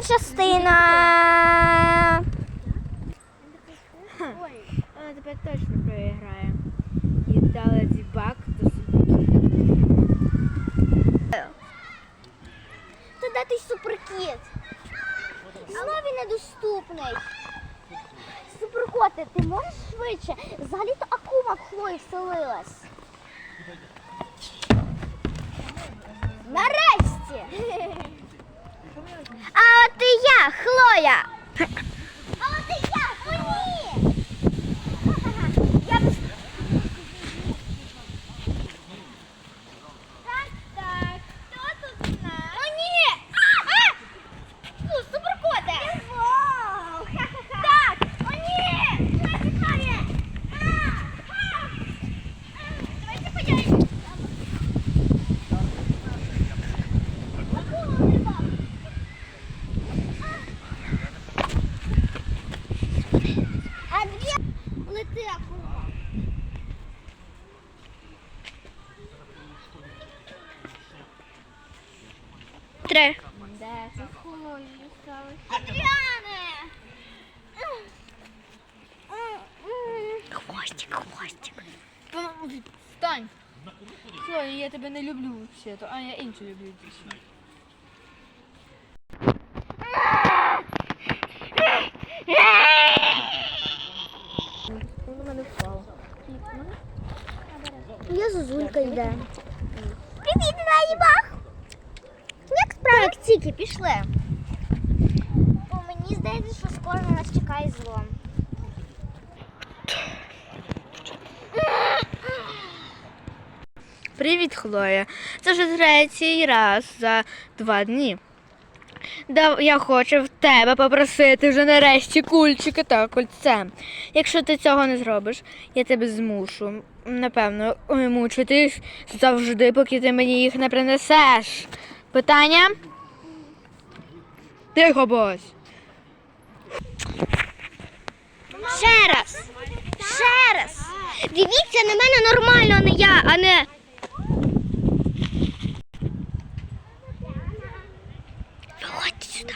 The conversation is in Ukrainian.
друга частина. Ой, вона тепер точно проіграє. І дала дібак до Та де той суперкіт? Знову він недоступний. Суперкоти, ти можеш швидше? Взагалі-то акума Хлої вселилась. Ha Три. Де це сталося? Адріане! Хвостик, хвостик. Встань! Хлоя, я тебе не люблю взагалі, а я іншу люблю дійсно. Я Зузулька йде. Привіт, Лайбах! Як справи? Так, тільки пішли. Бо мені здається, що скоро на нас чекає зло. Привіт, Хлоя. Це вже третій раз за два дні. Да, я хочу в тебе попросити вже нарешті кульчики та кольце. Якщо ти цього не зробиш, я тебе змушу, напевно, мучитись завжди, поки ти мені їх не принесеш. Питання? Тихо бось. Ще раз. Ще раз. Дивіться на мене нормально, а не я, а не. Виходьте сюди.